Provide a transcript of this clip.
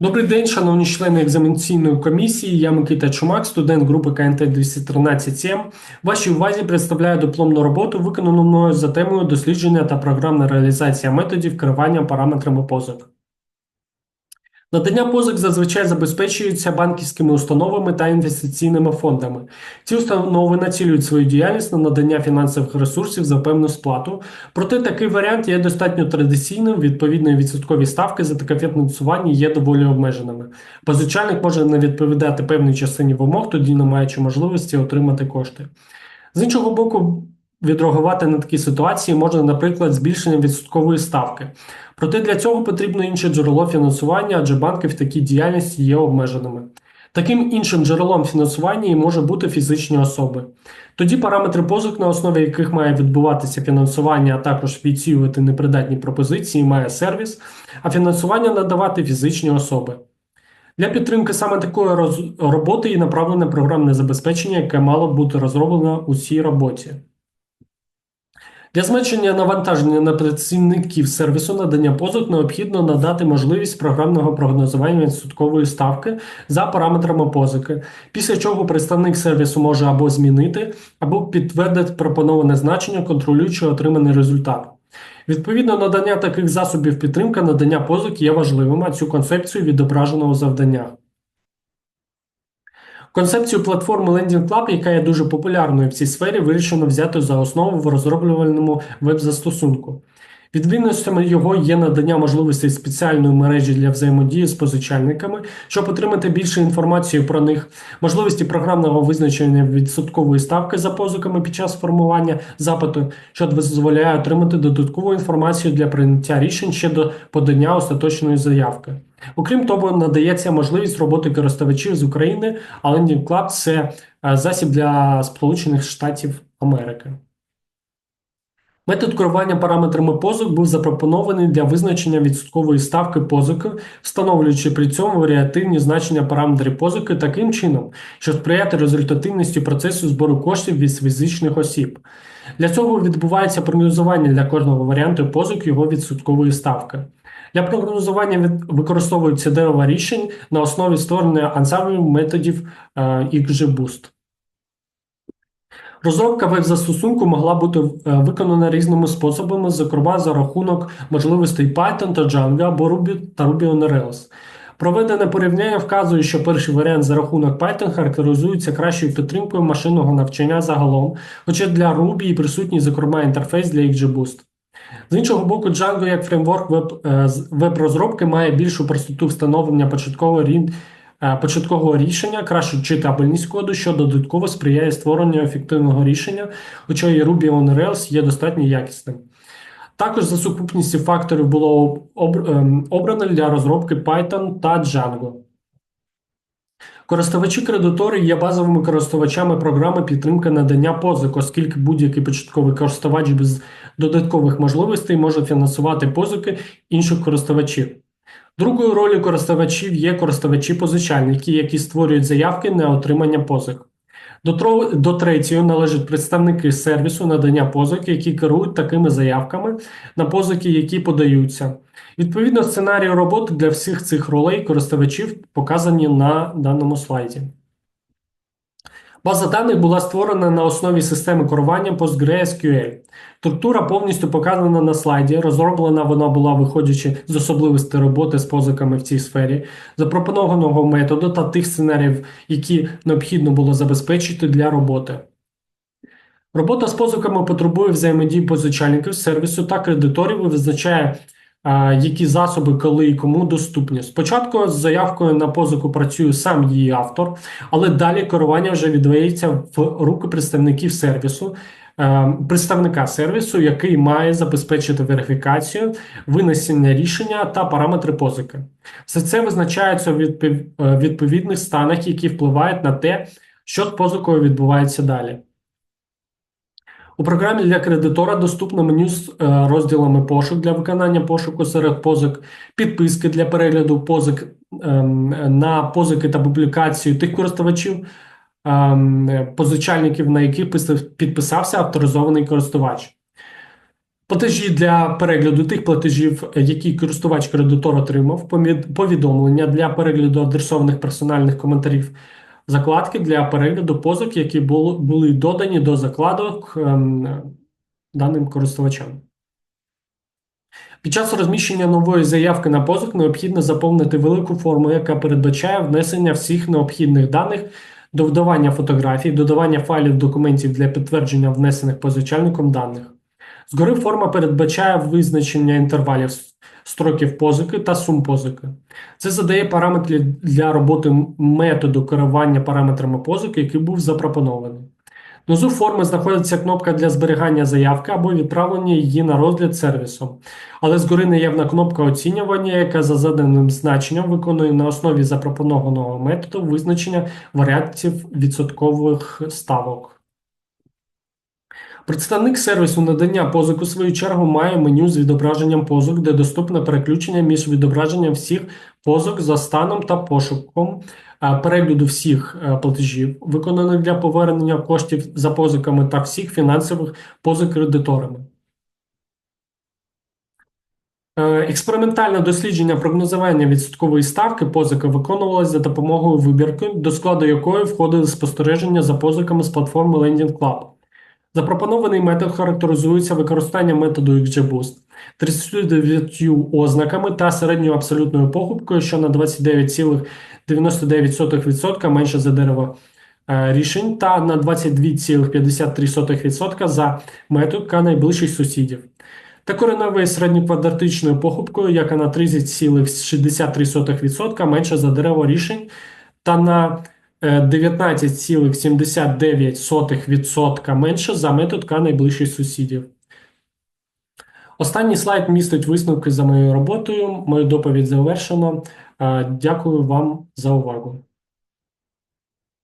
Добрий день, шановні члени екзаменаційної комісії. Я Микита Чумак, студент групи КНТ 213-7. Вашій увазі представляю дипломну роботу, виконану мною за темою дослідження та програмна реалізація методів керування параметрами позик. Надання позик зазвичай забезпечуються банківськими установами та інвестиційними фондами. Ці установи націлюють свою діяльність на надання фінансових ресурсів за певну сплату. Проте такий варіант є достатньо традиційним. Відповідно, відсоткові ставки за таке фінансування є доволі обмеженими. Позичальник може не відповідати певній частині вимог, тоді не маючи можливості отримати кошти. З іншого боку, відреагувати на такі ситуації можна, наприклад, збільшенням відсоткової ставки. Проте для цього потрібно інше джерело фінансування, адже банки в такій діяльності є обмеженими. Таким іншим джерелом фінансування і може бути фізичні особи. Тоді параметри позик, на основі яких має відбуватися фінансування, а також відсіювати непридатні пропозиції, має сервіс, а фінансування надавати фізичні особи. Для підтримки саме такої роботи і направлене програмне забезпечення, яке мало бути розроблено у цій роботі. Для зменшення навантаження на працівників сервісу надання позик необхідно надати можливість програмного прогнозування відсоткової ставки за параметрами позики, після чого представник сервісу може або змінити, або підтвердити пропоноване значення, контролюючи отриманий результат. Відповідно, надання таких засобів підтримки надання позик є важливим, а цю концепцію відображено у завданнях. Концепцію платформи Lending Club, яка є дуже популярною в цій сфері, вирішено взяти за основу в розроблювальному веб-застосунку. Відмінностями його є надання можливостей спеціальної мережі для взаємодії з позичальниками, щоб отримати більше інформації про них, можливості програмного визначення відсоткової ставки за позиками під час формування запиту, що дозволяє отримати додаткову інформацію для прийняття рішень щодо подання остаточної заявки. Окрім того, надається можливість роботи користувачів з України, а Lending Club – це е, засіб для Сполучених Штатів Америки. Метод керування параметрами позик був запропонований для визначення відсоткової ставки позики, встановлюючи при цьому варіативні значення параметрів позики таким чином, щоб сприяти результативності процесу збору коштів від фізичних осіб. Для цього відбувається прогнозування для кожного варіанту позик його відсоткової ставки. Для прогнозування використовується дерево рішень на основі створення ансамблів методів е, XGBoost. Розробка веб-застосунку могла бути е, виконана різними способами, зокрема за рахунок можливостей Python та Django або Ruby та Ruby on Rails. Проведене порівняння вказує, що перший варіант за рахунок Python характеризується кращою підтримкою машинного навчання загалом, хоча для Ruby і присутній, зокрема, інтерфейс для XGBoost. З іншого боку, Django як фреймворк е, веб-розробки має більшу простоту встановлення початкового е, початкового рішення, кращу читабельність коду, що додатково сприяє створенню ефективного рішення, хоча і Ruby on Rails є достатньо якісним. Також за сукупністю факторів було ем, обрано для розробки Python та Django. Користувачі-кредитори є базовими користувачами програми підтримки надання позик, оскільки будь-який початковий користувач без додаткових можливостей може фінансувати позики інших користувачів. Другою ролью користувачів є користувачі-позичальники, які створюють заявки на отримання позик. До, тро- до третьої належать представники сервісу надання позик, які керують такими заявками на позики, які подаються. Відповідно, сценарії роботи для всіх цих ролей користувачів показані на даному слайді. База даних була створена на основі системи керування PostgreSQL. Структура повністю показана на слайді. Розроблена вона була виходячи з особливостей роботи з позиками в цій сфері, запропонованого методу та тих сценаріїв, які необхідно було забезпечити для роботи. Робота з позиками потребує взаємодії позичальників, сервісу та кредиторів і визначає, які засоби, коли і кому доступні. Спочатку з заявкою на позику працює сам її автор, але далі керування вже віддається в руки представників сервісу, е, представника сервісу, який має забезпечити верифікацію, винесення рішення та параметри позики. Все це визначається в е, відповідних станах, які впливають на те, що з позикою відбувається далі. У програмі для кредитора доступно меню з е, розділами пошук для виконання пошуку серед позик, підписки для перегляду позик ем, на позики та публікацію тих користувачів, ем, позичальників, на яких підписався авторизований користувач. Платежі для перегляду тих платежів, які користувач-кредитор отримав, повідомлення для перегляду адресованих персональних коментарів, закладки для перегляду позик, які були додані до закладок ем, даним користувачам. Під час розміщення нової заявки на позик необхідно заповнити велику форму, яка передбачає внесення всіх необхідних даних, додавання фотографій, додавання файлів документів для підтвердження внесених позичальником даних. Згори форма передбачає визначення інтервалів строків позики та сум позики. Це задає параметри для роботи методу керування параметрами позики, який був запропонований. Внизу форми знаходиться кнопка для зберігання заявки або відправлення її на розгляд сервісом. Але згори наявна кнопка оцінювання, яка за заданим значенням виконує на основі запропонованого методу визначення варіантів відсоткових ставок. Представник сервісу надання позик у свою чергу має меню з відображенням позик, де доступне переключення між відображенням всіх позик за станом та пошуком, е, перегляду всіх е, платежів, виконаних для повернення коштів за позиками та всіх фінансових позик кредиторами. Е, Експериментальне дослідження прогнозування відсоткової ставки позики виконувалось за допомогою вибірки, до складу якої входили спостереження за позиками з платформи Lending Club. Запропонований метод характеризується використанням методу XGBoost 39 ознаками та середньою абсолютною похибкою, що на 29,99% менше за дерево е, рішень, та на 22,53% за метод К найближчих сусідів. Та кореневою середньоквадратичною похибкою, яка на 30,63% менше за дерево рішень, та на е, 19,79% менше за метод К найближчих сусідів. Останній слайд містить висновки за моєю роботою. Мою доповідь завершено. Е, Дякую вам за увагу.